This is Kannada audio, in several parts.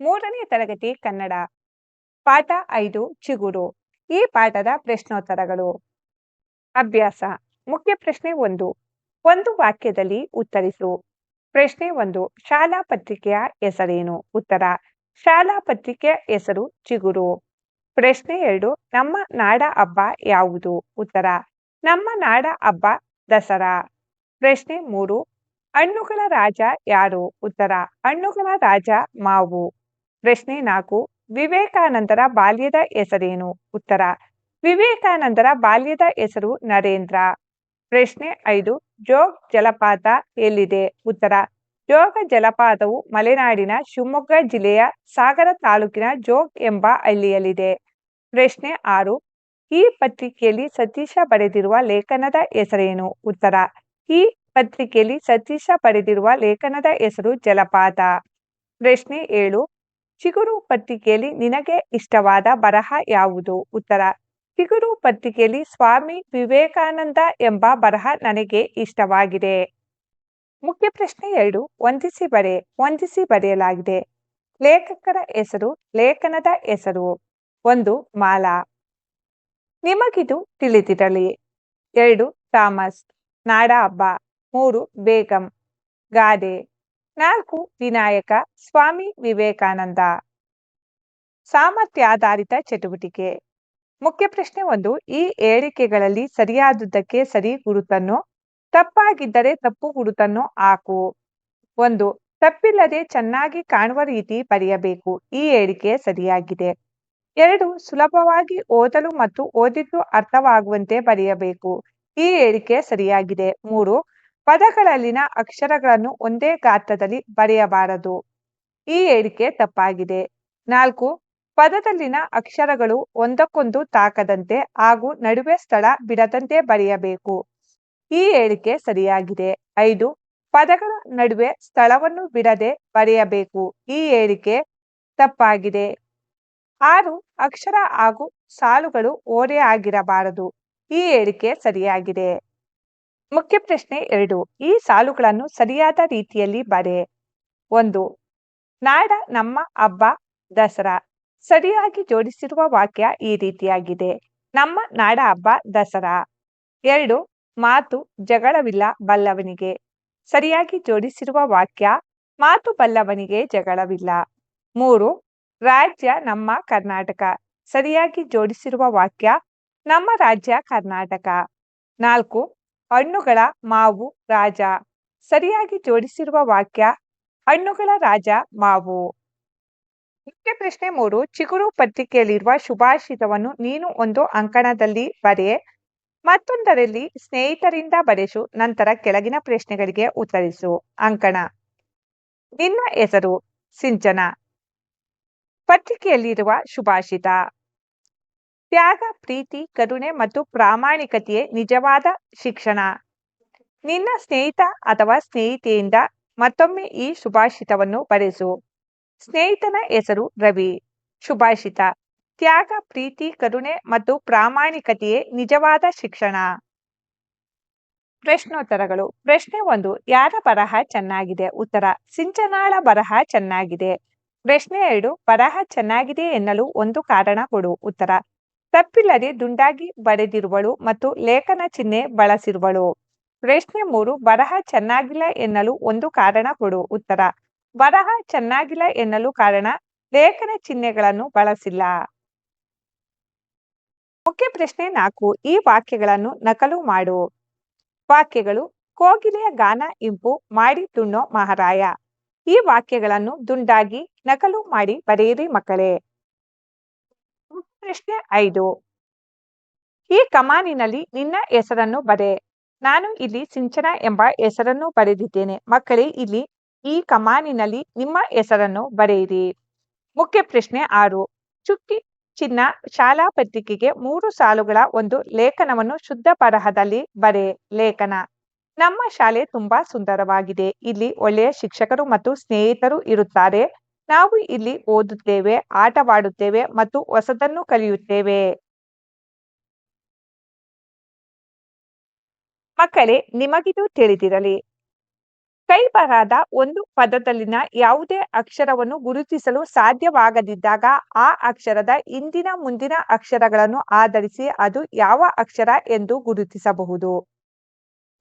ಮೂರನೇ ತರಗತಿ ಕನ್ನಡ. ಪಾಠ ಐದು, ಚಿಗುರು. ಈ ಪಾಠದ ಪ್ರಶ್ನೋತ್ತರಗಳು. ಅಭ್ಯಾಸ. ಮುಖ್ಯ ಪ್ರಶ್ನೆ ಒಂದು. ಒಂದು ವಾಕ್ಯದಲ್ಲಿ ಉತ್ತರಿಸು. ಪ್ರಶ್ನೆ ಒಂದು. ಶಾಲಾ ಪತ್ರಿಕೆಯ ಹೆಸರೇನು? ಉತ್ತರ. ಶಾಲಾ ಪತ್ರಿಕೆಯ ಹೆಸರು ಚಿಗುರು. ಪ್ರಶ್ನೆ ಎರಡು. ನಮ್ಮ ನಾಡ ಹಬ್ಬ ಯಾವುದು? ಉತ್ತರ. ನಮ್ಮ ನಾಡ ಹಬ್ಬ ದಸರಾ. ಪ್ರಶ್ನೆ ಮೂರು. ಹಣ್ಣುಗಳ ರಾಜ ಯಾರು? ಉತ್ತರ. ಹಣ್ಣುಗಳ ರಾಜ ಮಾವು. ಪ್ರಶ್ನೆ ನಾಲ್ಕು, ವಿವೇಕಾನಂದರ ಬಾಲ್ಯದ ಹೆಸರೇನು? ಉತ್ತರ, ವಿವೇಕಾನಂದರ ಬಾಲ್ಯದ ಹೆಸರು ನರೇಂದ್ರ. ಪ್ರಶ್ನೆ ಐದು, ಜೋಗ್ ಜಲಪಾತ ಎಲ್ಲಿದೆ? ಉತ್ತರ, ಜೋಗ ಜಲಪಾತವು ಮಲೆನಾಡಿನ ಶಿವಮೊಗ್ಗ ಜಿಲ್ಲೆಯ ಸಾಗರ ತಾಲೂಕಿನ ಜೋಗ್ ಎಂಬ ಹಳ್ಳಿಯಲ್ಲಿದೆ. ಪ್ರಶ್ನೆ ಆರು, ಈ ಪತ್ರಿಕೆಯಲ್ಲಿ ಸತೀಶ ಬರೆದಿರುವ ಲೇಖನದ ಹೆಸರೇನು? ಉತ್ತರ, ಈ ಪತ್ರಿಕೆಯಲ್ಲಿ ಸತೀಶ ಬರೆದಿರುವ ಲೇಖನದ ಹೆಸರು ಜಲಪಾತ. ಪ್ರಶ್ನೆ ಏಳು ಚಿಗುರು ಪತ್ರಿಕೆಯಲ್ಲಿ ನಿನಗೆ ಇಷ್ಟವಾದ ಬರಹ ಯಾವುದು? ಉತ್ತರ, ಚಿಗುರು ಪತ್ರಿಕೆಯಲ್ಲಿ ಸ್ವಾಮಿ ವಿವೇಕಾನಂದ ಎಂಬ ಬರಹ ನನಗೆ ಇಷ್ಟವಾಗಿದೆ. ಮುಖ್ಯ ಪ್ರಶ್ನೆ ಎರಡು, ವಂದಿಸಿ ಬರೆ, ವಂದಿಸಿ ಬರೆಯಲಾಗಿದೆ. ಲೇಖಕರ ಹೆಸರು, ಲೇಖನದ ಹೆಸರು. ಒಂದು, ಮಾಲಾ. ನಿಮಗಿದು ತಿಳಿದಿರಲಿ. ಎರಡು, ಥಾಮಸ್. ನಾಡ ಹಬ್ಬ. ಮೂರು, ಬೇಗಂ. ಗಾದೆ. ನಾಲ್ಕು, ವಿನಾಯಕ, ಸ್ವಾಮಿ ವಿವೇಕಾನಂದ. ಸಾಮರ್ಥ್ಯಾಧಾರಿತ ಚಟುವಟಿಕೆ. ಮುಖ್ಯ ಪ್ರಶ್ನೆ ಒಂದು, ಈ ಹೇಳಿಕೆಗಳಲ್ಲಿ ಸರಿಯಾದುದಕ್ಕೆ ಸರಿ ಗುರುತನ್ನು, ತಪ್ಪಾಗಿದ್ದರೆ ತಪ್ಪು ಗುರುತನ್ನು ಹಾಕು. ಒಂದು, ತಪ್ಪಿಲ್ಲದೆ ಚೆನ್ನಾಗಿ ಕಾಣುವ ರೀತಿ ಬರೆಯಬೇಕು, ಈ ಹೇಳಿಕೆ ಸರಿಯಾಗಿದೆ. ಎರಡು, ಸುಲಭವಾಗಿ ಓದಲು ಮತ್ತು ಓದಿದ್ದು ಅರ್ಥವಾಗುವಂತೆ ಬರೆಯಬೇಕು, ಈ ಹೇಳಿಕೆ ಸರಿಯಾಗಿದೆ. ಮೂರು ಪದಗಳಲ್ಲಿನ ಅಕ್ಷರಗಳನ್ನು ಒಂದೇ ಗಾತ್ರದಲ್ಲಿ ಬರೆಯಬಾರದು. ಈ ಹೇಳಿಕೆ ತಪ್ಪಾಗಿದೆ. ನಾಲ್ಕು, ಪದದಲ್ಲಿನ ಅಕ್ಷರಗಳು ಒಂದಕ್ಕೊಂದು ತಾಕದಂತೆ ಹಾಗೂ ನಡುವೆ ಸ್ಥಳ ಬಿಡದಂತೆ ಬರೆಯಬೇಕು. ಈ ಹೇಳಿಕೆ ಸರಿಯಾಗಿದೆ. ಐದು, ಪದಗಳ ನಡುವೆ ಸ್ಥಳವನ್ನು ಬಿಡದೆ ಬರೆಯಬೇಕು. ಈ ಹೇಳಿಕೆ ತಪ್ಪಾಗಿದೆ. ಆರು, ಅಕ್ಷರ ಹಾಗೂ ಸಾಲುಗಳು ಓರೆ ಆಗಿರಬಾರದು. ಈ ಹೇಳಿಕೆ ಸರಿಯಾಗಿದೆ. ಮುಖ್ಯ ಪ್ರಶ್ನೆ ಎರಡು. ಈ ಸಾಲುಗಳನ್ನು ಸರಿಯಾದ ರೀತಿಯಲ್ಲಿ ಬರೆ. ಒಂದು, ನಾಡ ನಮ್ಮ ಹಬ್ಬ, ದಸರಾ. ಸರಿಯಾಗಿ ಜೋಡಿಸಿರುವ ವಾಕ್ಯ ಈ ರೀತಿಯಾಗಿದೆ. ನಮ್ಮ ನಾಡ ಹಬ್ಬ, ದಸರಾ. ಎರಡು, ಮಾತು ಜಗಳವಿಲ್ಲ ಬಲ್ಲವನಿಗೆ. ಸರಿಯಾಗಿ ಜೋಡಿಸಿರುವ ವಾಕ್ಯ, ಮಾತು ಬಲ್ಲವನಿಗೆ ಜಗಳವಿಲ್ಲ. ಮೂರು, ರಾಜ್ಯ ನಮ್ಮ ಕರ್ನಾಟಕ. ಸರಿಯಾಗಿ ಜೋಡಿಸಿರುವ ವಾಕ್ಯ, ನಮ್ಮ ರಾಜ್ಯ ಕರ್ನಾಟಕ. ನಾಲ್ಕು ಹಣ್ಣುಗಳ ಮಾವು ರಾಜ. ಸರಿಯಾಗಿ ಜೋಡಿಸಿರುವ ವಾಕ್ಯ, ಹಣ್ಣುಗಳ ರಾಜ ಮಾವು ಮುಖ್ಯ ಪ್ರಶ್ನೆ ಮೂರು, ಚಿಗುರು ಪತ್ರಿಕೆಯಲ್ಲಿರುವ ಶುಭಾಷಿತವನ್ನು ನೀನು ಒಂದು ಅಂಕಣದಲ್ಲಿ ಬರೆ ಮತ್ತೊಂದರಲ್ಲಿ, ಸ್ನೇಹಿತರಿಂದ ಬರೆಸು, ನಂತರ ಕೆಳಗಿನ ಪ್ರಶ್ನೆಗಳಿಗೆ ಉತ್ತರಿಸು ಅಂಕಣ. ನಿನ್ನ ಹೆಸರು, ಸಿಂಚನ. ಪತ್ರಿಕೆಯಲ್ಲಿರುವ ಶುಭಾಷಿತ ತ್ಯಾಗ, ಪ್ರೀತಿ, ಕರುಣೆ ಮತ್ತು ಪ್ರಾಮಾಣಿಕತೆಯೇ ನಿಜವಾದ ಶಿಕ್ಷಣ. ನಿನ್ನ ಸ್ನೇಹಿತ ಅಥವಾ ಸ್ನೇಹಿತೆಯಿಂದ ಮತ್ತೊಮ್ಮೆ ಈ ಶುಭಾಷಿತವನ್ನು ಬರೆಸು ಸ್ನೇಹಿತನ ಹೆಸರು ರವಿ. ಶುಭಾಷಿತ ತ್ಯಾಗ, ಪ್ರೀತಿ, ಕರುಣೆ ಮತ್ತು ಪ್ರಾಮಾಣಿಕತೆಯೇ ನಿಜವಾದ ಶಿಕ್ಷಣ. ಪ್ರಶ್ನೋತ್ತರಗಳು. ಪ್ರಶ್ನೆ ಒಂದು, ಯಾರ ಬರಹ ಚೆನ್ನಾಗಿದೆ? ಉತ್ತರ, ಸಿಂಚನಾಳ ಬರಹ ಚೆನ್ನಾಗಿದೆ. ಪ್ರಶ್ನೆ ಎರಡು, ಬರಹ ಚೆನ್ನಾಗಿದೆ ಎನ್ನಲು ಒಂದು ಕಾರಣ ಕೊಡು. ಉತ್ತರ ತಪ್ಪಿಲ್ಲದೆ ದುಂಡಾಗಿ ಬರೆದಿರುವಳು ಮತ್ತು ಲೇಖನ ಚಿಹ್ನೆ ಬಳಸಿರುವಳು. ಪ್ರಶ್ನೆ ಮೂರು, ಬರಹ ಚೆನ್ನಾಗಿಲ್ಲ ಎನ್ನಲು ಒಂದು ಕಾರಣ ಕೊಡು. ಉತ್ತರ, ಬರಹ ಚೆನ್ನಾಗಿಲ್ಲ ಎನ್ನಲು ಕಾರಣ, ಲೇಖನ ಚಿಹ್ನೆಗಳನ್ನು ಬಳಸಿಲ್ಲ. ಮುಖ್ಯ ಪ್ರಶ್ನೆ ನಾಲ್ಕು, ಈ ವಾಕ್ಯಗಳನ್ನು ನಕಲು ಮಾಡು. ವಾಕ್ಯಗಳು, ಕೋಗಿಲೆಯ ಗಾನ, ಇಂಪು, ಮಾಡಿ ತುಣ್ಣೋ ಮಹಾರಾಯ. ಈ ವಾಕ್ಯಗಳನ್ನು ದುಂಡಾಗಿ ನಕಲು ಮಾಡಿ ಬರೆಯಿರಿ ಮಕ್ಕಳೇ. ಪ್ರಶ್ನೆ ಐದು. ಈ ಕಮಾನಿನಲ್ಲಿ ನಿನ್ನ ಹೆಸರನ್ನು ಬರೆ. ನಾನು ಇಲ್ಲಿ ಸಿಂಚನ ಎಂಬ ಹೆಸರನ್ನು ಬರೆದಿದ್ದೇನೆ. ಮಕ್ಕಳೇ, ಇಲ್ಲಿ ಈ ಕಮಾನಿನಲ್ಲಿ ನಿಮ್ಮ ಹೆಸರನ್ನು ಬರೆಯಿರಿ. ಮುಖ್ಯ ಪ್ರಶ್ನೆ ಆರು. ಚುಕ್ಕಿ ಚಿನ್ನ ಶಾಲಾ ಪತ್ರಿಕೆಗೆ ಮೂರು ಸಾಲುಗಳ ಒಂದು ಲೇಖನವನ್ನು ಶುದ್ಧ ಬರಹದಲ್ಲಿ ಬರೆ. ಲೇಖನ. ನಮ್ಮ ಶಾಲೆ ತುಂಬಾ ಸುಂದರವಾಗಿದೆ. ಇಲ್ಲಿ ಒಳ್ಳೆಯ ಶಿಕ್ಷಕರು ಮತ್ತು ಸ್ನೇಹಿತರು ಇರುತ್ತಾರೆ. ನಾವು ಇಲ್ಲಿ ಓದುತ್ತೇವೆ, ಆಟವಾಡುತ್ತೇವೆ ಮತ್ತು ಹೊಸದನ್ನು ಕಲಿಯುತ್ತೇವೆ. ಮಕ್ಕಳೇ, ನಿಮಗಿದು ತಿಳಿದಿರಲಿ. ಕೈಬರಹದ ಒಂದು ಪದದಲ್ಲಿನ ಯಾವುದೇ ಅಕ್ಷರವನ್ನು ಗುರುತಿಸಲು ಸಾಧ್ಯವಾಗದಿದ್ದಾಗ ಆ ಅಕ್ಷರದ ಹಿಂದಿನ ಮುಂದಿನ ಅಕ್ಷರಗಳನ್ನು ಆಧರಿಸಿ ಅದು ಯಾವ ಅಕ್ಷರ ಎಂದು ಗುರುತಿಸಬಹುದು.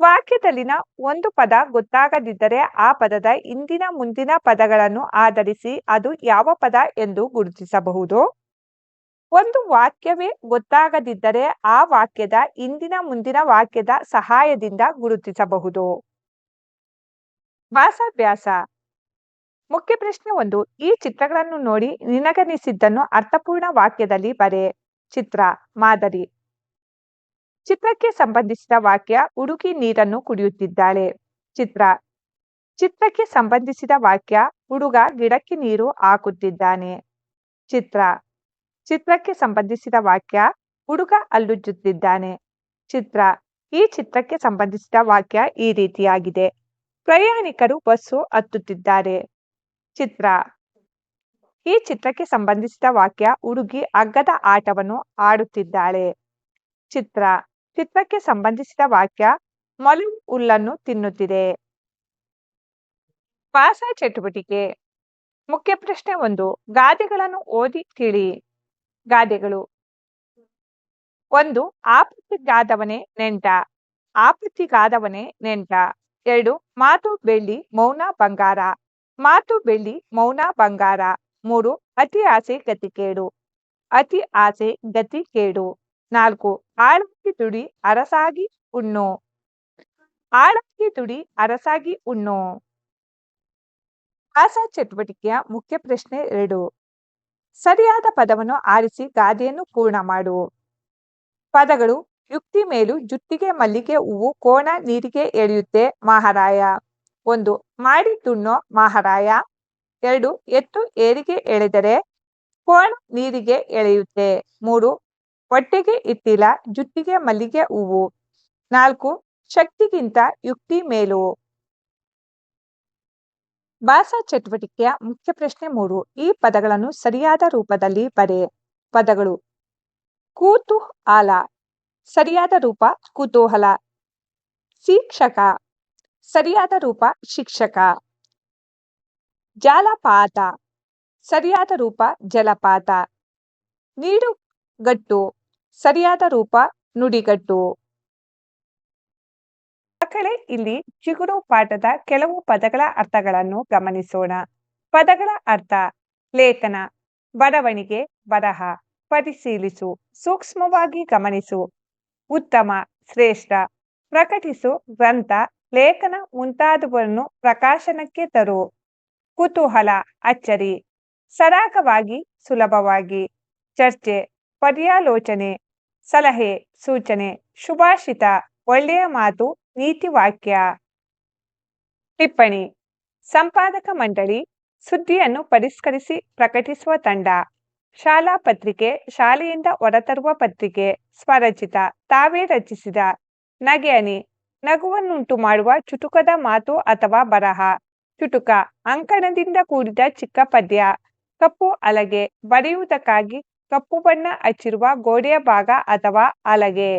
ವಾಕ್ಯದಲ್ಲಿನ ಒಂದು ಪದ ಗೊತ್ತಾಗದಿದ್ದರೆ ಆ ಪದದ ಹಿಂದಿನ ಮುಂದಿನ ಪದಗಳನ್ನು ಆಧರಿಸಿ ಅದು ಯಾವ ಪದ ಎಂದು ಗುರುತಿಸಬಹುದು. ಒಂದು ವಾಕ್ಯವೇ ಗೊತ್ತಾಗದಿದ್ದರೆ ಆ ವಾಕ್ಯದ ಹಿಂದಿನ ಮುಂದಿನ ವಾಕ್ಯದ ಸಹಾಯದಿಂದ ಗುರುತಿಸಬಹುದು. ವಾಸಾಭ್ಯಾಸ. ಮುಖ್ಯ ಪ್ರಶ್ನೆ ಒಂದು, ಈ ಚಿತ್ರಗಳನ್ನು ನೋಡಿ ನಿನಗನಿಸಿದ್ದನ್ನು ಅರ್ಥಪೂರ್ಣ ವಾಕ್ಯದಲ್ಲಿ ಬರೆ. ಚಿತ್ರ, ಮಾದರಿ. ಚಿತ್ರಕ್ಕೆ ಸಂಬಂಧಿಸಿದ ವಾಕ್ಯ ಹುಡುಗಿ ನೀರನ್ನು ಕುಡಿಯುತ್ತಿದ್ದಾಳೆ ಚಿತ್ರ. ಚಿತ್ರಕ್ಕೆ ಸಂಬಂಧಿಸಿದ ವಾಕ್ಯ ಹುಡುಗ ಗಿಡಕ್ಕೆ ನೀರು ಹಾಕುತ್ತಿದ್ದಾನೆ ಚಿತ್ರ. ಚಿತ್ರಕ್ಕೆ ಸಂಬಂಧಿಸಿದ ವಾಕ್ಯ ಹುಡುಗ ಅಲ್ಲುಜ್ಜುತ್ತಿದ್ದಾನೆ ಚಿತ್ರ. ಈ ಚಿತ್ರಕ್ಕೆ ಸಂಬಂಧಿಸಿದ ವಾಕ್ಯ ಈ ರೀತಿಯಾಗಿದೆ. ಪ್ರಯಾಣಿಕರು ಬಸ್ಸು ಹತ್ತುತ್ತಿದ್ದಾರೆ. ಚಿತ್ರ. ಈ ಚಿತ್ರಕ್ಕೆ ಸಂಬಂಧಿಸಿದ ವಾಕ್ಯ ಹುಡುಗಿ ಹಗ್ಗದ ಆಟವನ್ನು ಆಡುತ್ತಿದ್ದಾಳೆ ಚಿತ್ರ. ಚಿತ್ರಕ್ಕೆ ಸಂಬಂಧಿಸಿದ ವಾಕ್ಯ, ಮೊಲು ಹುಲ್ಲನ್ನು ತಿನ್ನುತ್ತಿದೆ ಭಾಷಾ ಚಟುವಟಿಕೆ. ಮುಖ್ಯ ಪ್ರಶ್ನೆ ಒಂದು, ಗಾದೆಗಳನ್ನು ಓದಿ ತಿಳಿ ಗಾದೆಗಳು. ಒಂದು, ಆಪತ್ತಿಗಾದವನೇ ನೆಂಟ. ಆಪತ್ತಿಗಾದವನೇ ನೆಂಟ. ಎರಡು, ಮಾತು ಬೆಳ್ಳಿ ಮೌನ ಬಂಗಾರ. ಮಾತು ಬೆಳ್ಳಿ ಮೌನ ಬಂಗಾರ. ಮೂರು, ಅತಿ ಆಸೆ ಗತಿ ಕೇಡು. ಅತಿ ಆಸೆ ಗತಿ ಕೇಡು. ನಾಲ್ಕು, ಆಳಕ್ಕೆ ತುಡಿ, ಅರಸಾಗಿ ಉಣ್ಣು. ಆಳಕ್ಕೆ ತುಡಿ, ಅರಸಾಗಿ ಉಣ್ಣು. ಭಾಷಾ ಚಟುವಟಿಕೆಯ ಮುಖ್ಯ ಪ್ರಶ್ನೆ ಎರಡು. ಸರಿಯಾದ ಪದವನ್ನು ಆರಿಸಿ ಗಾದೆಯನ್ನು ಪೂರ್ಣ ಮಾಡು. ಪದಗಳು ಯುಕ್ತಿ ಮೇಲು ಜುತ್ತಿಗೆ ಮಲ್ಲಿಗೆ ಹೂವು ಕೋಣ ನೀರಿಗೆ ಎಳೆಯುತ್ತೆ, ಮಹಾರಾಯ. ಒಂದು, ಮಾಡಿ ತುಣ್ಣೋ, ಮಹಾರಾಯ. ಎರಡು, ಎತ್ತು ಏರಿಗೆ ಎಳೆದರೆ ಕೋಣ ನೀರಿಗೆ ಎಳೆಯುತ್ತೆ. ಮೂರು ಹೊಟ್ಟೆಗೆ ಇಟ್ಟಿಲ ಜುಟ್ಟಿಗೆ ಮಲ್ಲಿಗೆ ಹೂವು. ನಾಲ್ಕು, ಶಕ್ತಿಗಿಂತ ಯುಕ್ತಿ ಮೇಲು. ಭಾಷಾ ಚಟುವಟಿಕೆಯ ಮುಖ್ಯ ಪ್ರಶ್ನೆ ಮೂರು, ಈ ಪದಗಳನ್ನು ಸರಿಯಾದ ರೂಪದಲ್ಲಿ ಬರೆ, ಪದಗಳು. ಕೂತುಹಾಲ. ಸರಿಯಾದ ರೂಪ ಕುತೂಹಲ. ಶಿಕ್ಷಕ. ಸರಿಯಾದ ರೂಪ ಶಿಕ್ಷಕ. ಜಾಲಪಾತ. ಸರಿಯಾದ ರೂಪ ಜಲಪಾತ. ನೀಡುಗಟ್ಟು. ಸರಿಯಾದ ರೂಪ, ನುಡಿಗಟ್ಟು. ಮಕ್ಕಳೇ ಇಲ್ಲಿ ಚಿಗುರು ಪಾಠದ ಕೆಲವು ಪದಗಳ ಅರ್ಥಗಳನ್ನು ಗಮನಿಸೋಣ. ಪದಗಳ ಅರ್ಥ, ಲೇಖನ, ಬರವಣಿಗೆ, ಬರಹ, ಪರಿಶೀಲಿಸು, ಸೂಕ್ಷ್ಮವಾಗಿ ಗಮನಿಸು. ಉತ್ತಮ, ಶ್ರೇಷ್ಠ, ಪ್ರಕಟಿಸು ಗ್ರಂಥ, ಲೇಖನ ಮುಂತಾದವನ್ನು ಪ್ರಕಾಶನಕ್ಕೆ ತರು. ಕುತೂಹಲ, ಅಚ್ಚರಿ, ಸರಾಗವಾಗಿ, ಸುಲಭವಾಗಿ. ಚರ್ಚೆ, ಪರ್ಯಾಲೋಚನೆ ಸಲಹೆ, ಸೂಚನೆ ಶುಭಾಷಿತ ಒಳ್ಳೆಯ ಮಾತು, ನೀತಿ ವಾಕ್ಯ. ಟಿಪ್ಪಣಿ, ಸಂಪಾದಕ ಮಂಡಳಿ, ಸುದ್ದಿಯನ್ನು ಪರಿಷ್ಕರಿಸಿ ಪ್ರಕಟಿಸುವ ತಂಡ. ಶಾಲಾ ಪತ್ರಿಕೆ, ಶಾಲೆಯಿಂದ ಹೊರತರುವ ಪತ್ರಿಕೆ, ಸ್ವರಚಿತ, ತಾವೇ ರಚಿಸಿದ. ನಗೆಯನಿ ನಗುವನ್ನುಂಟು ಮಾಡುವ ಚುಟುಕದ ಮಾತು ಅಥವಾ ಬರಹ. ಚುಟುಕ, ಅಂಕಣದಿಂದ ಕೂಡಿದ ಚಿಕ್ಕ ಪದ್ಯ. ಕಪ್ಪು ಅಲಗೆ, ಬರೆಯುವುದಕ್ಕಾಗಿ ಕಪ್ಪು ಬಣ್ಣ ಹಚ್ಚಿರುವ ಗೋಡೆಯ ಭಾಗ ಅಥವಾ ಅಲಗೆ.